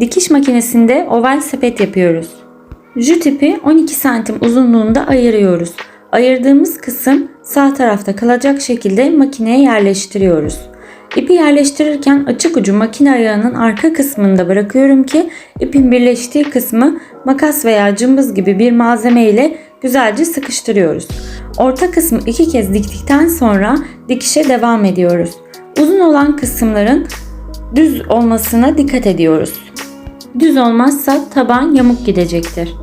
Dikiş makinesinde oval sepet yapıyoruz. Jü tipi 12 santim uzunluğunda ayırıyoruz. Ayırdığımız kısım sağ tarafta kalacak şekilde makineye yerleştiriyoruz. İpi yerleştirirken açık ucu makine ayağının arka kısmında bırakıyorum ki ipin birleştiği kısmı makas veya cımbız gibi bir malzeme ile güzelce sıkıştırıyoruz. Orta kısmı iki kez diktikten sonra dikişe devam ediyoruz. Uzun olan kısımların düz olmasına dikkat ediyoruz. Düz olmazsa taban yamuk gidecektir.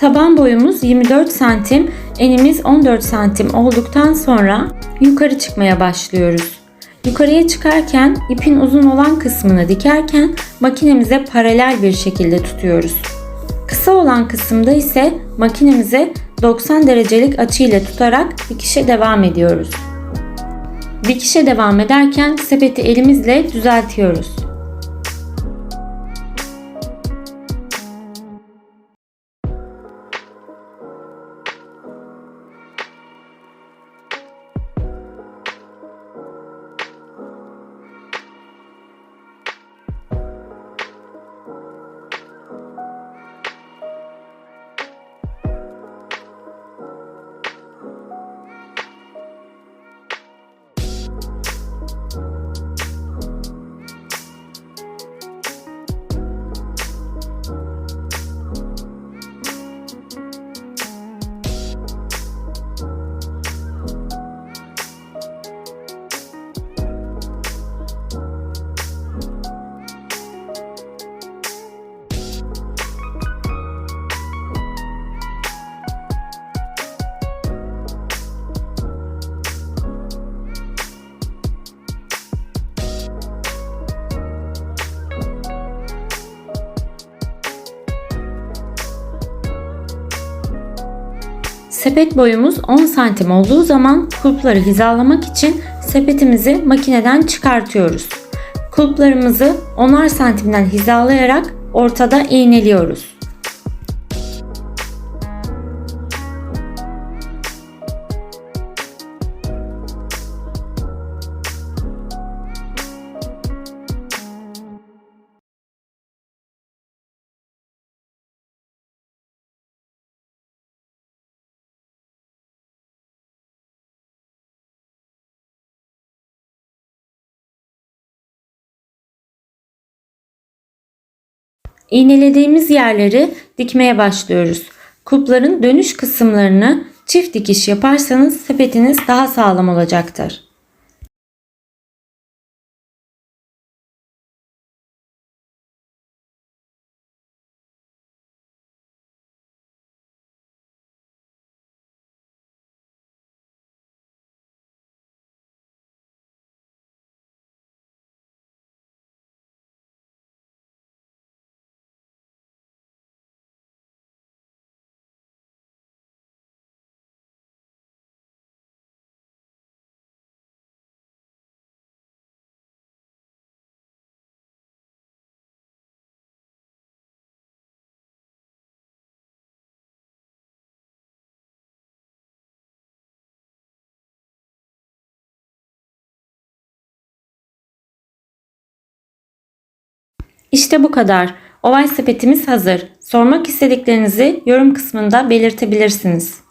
Taban boyumuz 24 santim, enimiz 14 santim olduktan sonra yukarı çıkmaya başlıyoruz. Yukarıya çıkarken ipin uzun olan kısmını dikerken makinemize paralel bir şekilde tutuyoruz. Kısa olan kısımda ise makinemize 90 derecelik açı ile tutarak dikişe devam ediyoruz. Dikişe devam ederken sepeti elimizle düzeltiyoruz. Sepet boyumuz 10 santim olduğu zaman kulpları hizalamak için sepetimizi makineden çıkartıyoruz. Kulplarımızı 10'ar santimden hizalayarak ortada iğneliyoruz. İğnelediğimiz yerleri dikmeye başlıyoruz. Kulpların dönüş kısımlarını çift dikiş yaparsanız sepetiniz daha sağlam olacaktır. İşte bu kadar. Oval sepetimiz hazır. Sormak istediklerinizi yorum kısmında belirtebilirsiniz.